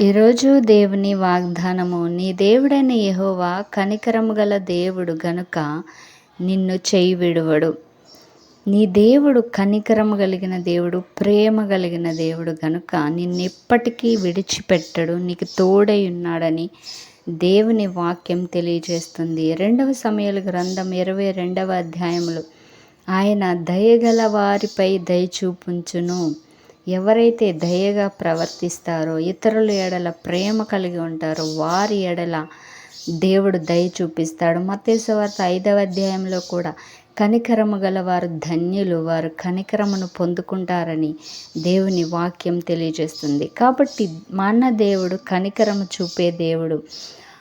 ఈరోజు దేవుని వాగ్దానము నీ దేవుడైన యహోవా కనికరము గల దేవుడు గనుక నిన్ను చేయి విడువడు. నీ దేవుడు కనికరము కలిగిన దేవుడు ప్రేమ కలిగిన దేవుడు గనుక నిన్నెప్పటికీ విడిచిపెట్టడు నీకు తోడై ఉన్నాడని దేవుని వాక్యం తెలియజేస్తుంది. రెండవ సమయాల గ్రంథం ఇరవై రెండవ అధ్యాయములు. ఆయన దయగల వారిపై దయచూపుంచును. ఎవరైతే దయగా ప్రవర్తిస్తారో ఇతరుల ఎడల ప్రేమ కలిగి ఉంటారో వారి ఎడల దేవుడు దయ చూపిస్తాడు. మతేశ్వార్త ఐదవ అధ్యాయంలో కూడా కనికరము గల వారు ధన్యులు వారు కనికరమును పొందుకుంటారని దేవుని వాక్యం తెలియజేస్తుంది. కాబట్టి మన దేవుడు కనికరము చూపే దేవుడు.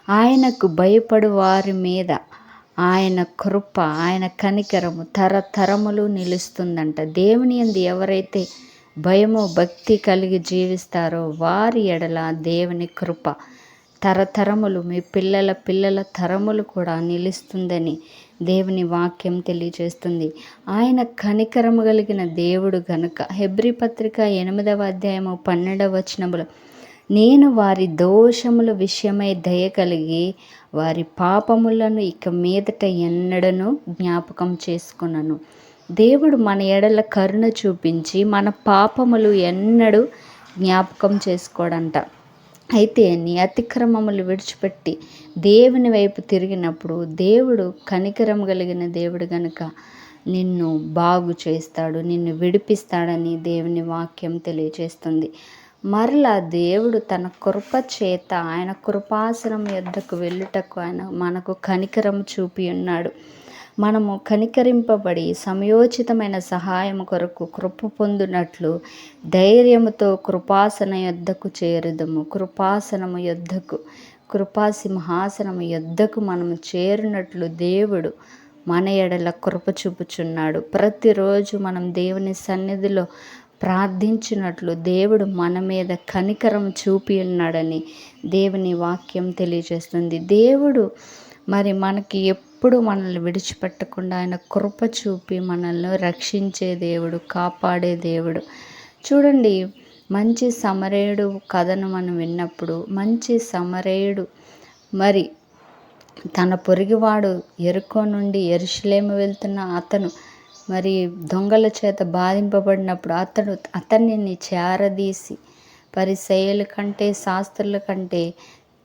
ఆయనకు భయపడు వారి మీద ఆయన కృప ఆయన కనికరము తరతరములు నిలుస్తుందంట. దేవుని ఎందు ఎవరైతే భయము భక్తి కలిగి జీవిస్తారో వారి ఎడల దేవుని కృప. తరతరములు మీ పిల్లల పిల్లల తరములు కూడా నిలుస్తుందని దేవుని వాక్యం తెలియజేస్తుంది. ఆయన కనికరము కలిగిన దేవుడు గనుక. హెబ్రి పత్రిక ఎనిమిదవ అధ్యాయము పన్నెండవ వచనములు. నేను వారి దోషముల విషయమై దయ కలిగి వారి పాపములను ఇక మీదట ఎన్నడను జ్ఞాపకం చేసుకున్నాను దేవుడు మన ఎడల కరుణ చూపించి మన పాపములు ఎన్నడూ జ్ఞాపకం చేసుకోడంట. అయితే నీ అతిక్రమములు విడిచిపెట్టి దేవుని వైపు తిరిగినప్పుడు దేవుడు కనికరం కలిగిన దేవుడు గనుక నిన్ను బాగు చేస్తాడు నిన్ను విడిపిస్తాడని దేవుని వాక్యం తెలియచేస్తుంది. మరలా దేవుడు తన కృప చేత ఆయన కృపాసనం యొద్దకు వెళ్ళుటకు ఆయన మనకు కనికరం చూపి ఉన్నాడు. మనము కనికరింపబడి సమయోచితమైన సహాయం కొరకు కృప పొందినట్లు ధైర్యముతో కృపాసన యొద్దకు చేరుదము. కృపాసనము యొద్దకు కృపాసింహాసనము యొద్దకు మనము చేరినట్లు దేవుడు మన ఎడల కృప చూపుచున్నాడు. ప్రతిరోజు మనం దేవుని సన్నిధిలో ప్రార్థించినట్లు దేవుడు మన మీద కనికరం చూపి ఉన్నాడని దేవుని వాక్యం తెలియజేస్తుంది. దేవుడు మరి మనకి ఎప్పుడు మనల్ని విడిచిపెట్టకుండా ఆయన కృప చూపి మనల్ని రక్షించే దేవుడు కాపాడే దేవుడు. చూడండి మంచి సమరేయుడు కథను మనం విన్నప్పుడు మంచి సమరేయుడు మరి తన పొరిగివాడు ఎరుకో నుండి ఎరుషులేము వెళ్తున్న అతను మరి దొంగల చేత బాధింపబడినప్పుడు అతడు అతన్ని చేరదీసి పరిశైల కంటే శాస్త్రుల కంటే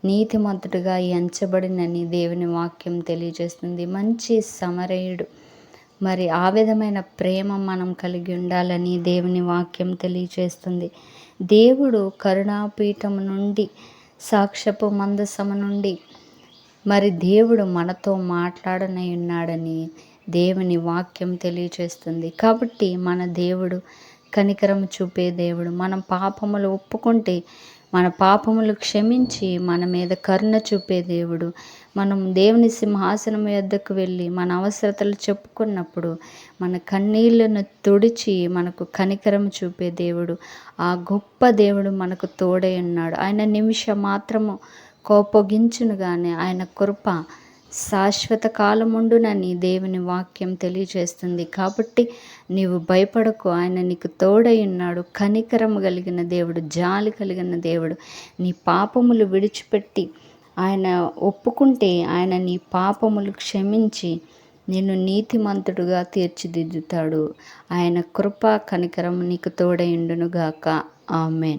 నీతిమంతుడిగా ఎంచబడినని దేవుని వాక్యం తెలియజేస్తుంది. మంచి సమరయుడు. మరి ఆ విధమైన ప్రేమ మనం కలిగి ఉండాలని దేవుని వాక్యం తెలియజేస్తుంది. దేవుడు కరుణాపీఠం నుండి సాక్ష్యపు మందసము నుండి మరి దేవుడు మనతో మాట్లాడనై ఉన్నాడని దేవుని వాక్యం తెలియజేస్తుంది. కాబట్టి మన దేవుడు కనికరం చూపే దేవుడు. మనం పాపములు ఒప్పుకుంటే మన పాపములు క్షమించి మన మీద కరుణ చూపే దేవుడు. మనం దేవుని సింహాసనం యొద్దకు వెళ్ళి మన అవసరతలు చెప్పుకున్నప్పుడు మన కన్నీళ్ళను తుడిచి మనకు కనికరం చూపే దేవుడు. ఆ గొప్ప దేవుడు మనకు తోడై ఉన్నాడు. ఆయన నిమిషం మాత్రము కోపగించును కానీ ఆయన కృప శాశ్వత కాలముండునని దేవుని వాక్యం తెలియజేస్తుంది. కాబట్టి నీవు భయపడకు. ఆయన నీకు తోడై ఉన్నాడు. కనికరము కలిగిన దేవుడు జాలి కలిగిన దేవుడు. నీ పాపములు విడిచిపెట్టి ఆయన ఒప్పుకుంటే ఆయన నీ పాపములు క్షమించి నిన్ను నీతిమంతుడుగా తీర్చిదిద్దుతాడు. ఆయన కృప కనికరం నీకు తోడైండునుగాక ఆమెన్.